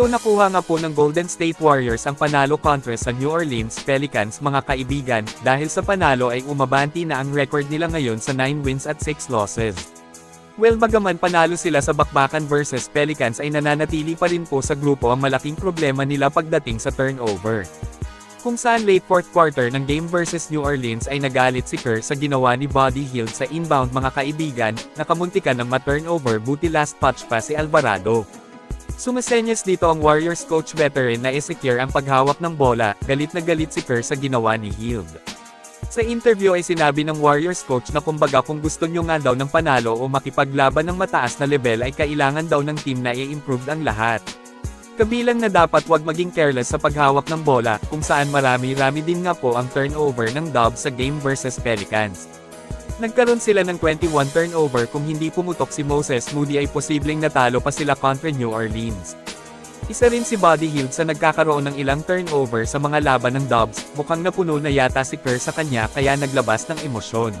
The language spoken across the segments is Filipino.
So nakuha nga po ng Golden State Warriors ang panalo kontra sa New Orleans Pelicans mga kaibigan, dahil sa panalo ay umabanti na ang record nila ngayon sa 9 wins at 6 losses. Well bagaman panalo sila sa bakbakan versus Pelicans ay nananatili pa rin po sa grupo ang malaking problema nila pagdating sa turnover. Kung saan late fourth quarter ng game versus New Orleans ay nagalit si Kerr sa ginawa ni Buddy Hield sa inbound mga kaibigan, nakamuntikan ng ma-turnover buti last touch pa si Alvarado. Sumasenyas dito ang Warriors coach veteran na Ezekiel ang paghawak ng bola, galit na galit si Kerr sa ginawa ni Hield. Sa interview ay sinabi ng Warriors coach na kumbaga kung gusto nyo nga daw ng panalo o makipaglaban ng mataas na level ay kailangan daw ng team na i-improve ang lahat. Kabilang na dapat wag maging careless sa paghawak ng bola, kung saan marami-rami din nga po ang turnover ng Dubs sa game versus Pelicans. Nagkaroon sila ng 21 turnover kung hindi pumutok si Moses Moody ay posibleng natalo pa sila kontra New Orleans. Isa rin si Buddy Hield sa nagkakaroon ng ilang turnover sa mga laban ng Dubs, mukhang napuno na yata si Kerr sa kanya kaya naglabas ng emosyon.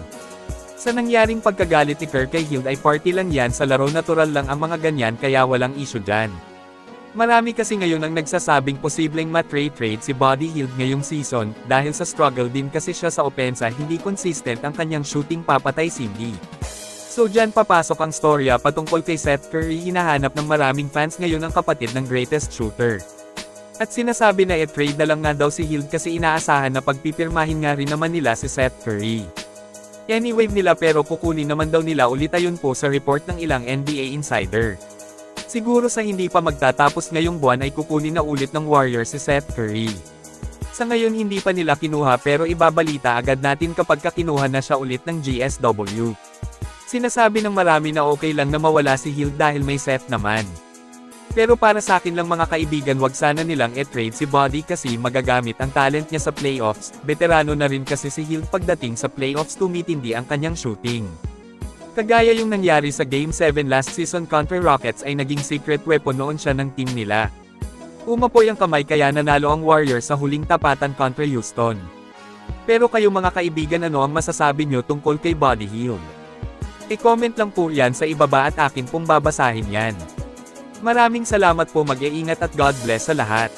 Sa nangyaring pagkagalit ni Kerr kay Hield ay party lang yan sa laro natural lang ang mga ganyan kaya walang issue dyan. Marami kasi ngayon ang nagsasabing posibleng ma-trade-trade si Buddy Hield ngayong season, dahil sa struggle din kasi siya sa opensa hindi consistent ang kanyang shooting papatay Cindy. So dyan papasok ang storya patungkol kay Seth Curry hinahanap ng maraming fans ngayon ang kapatid ng greatest shooter. At sinasabi na i-trade na lang nga daw si Hield kasi inaasahan na pagpipirmahin nga rin naman nila si Seth Curry. Anyway nila pero kukunin naman daw nila ulit ayon po sa report ng ilang NBA insider. Siguro sa hindi pa magtatapos ngayong buwan ay kukunin na ulit ng Warriors si Seth Curry. Sa ngayon hindi pa nila kinuha pero ibabalita agad natin kapag kakinuha na siya ulit ng GSW. Sinasabi ng marami na okay lang na mawala si Hill dahil may Seth naman. Pero para sa akin lang mga kaibigan wag sana nilang e-trade si Body kasi magagamit ang talent niya sa playoffs, veterano na rin kasi si Hill pagdating sa playoffs tumitindi ang kanyang shooting. Kagaya yung nangyari sa Game 7 last season contra Rockets ay naging secret weapon noon siya ng team nila. Umapoy ang kamay kaya nanalo ang Warriors sa huling tapatan contra Houston. Pero kayo mga kaibigan ano ang masasabi nyo tungkol kay Buddy Hield? I-comment lang po yan sa ibaba at akin pong babasahin yan. Maraming salamat po mag-iingat at God bless sa lahat.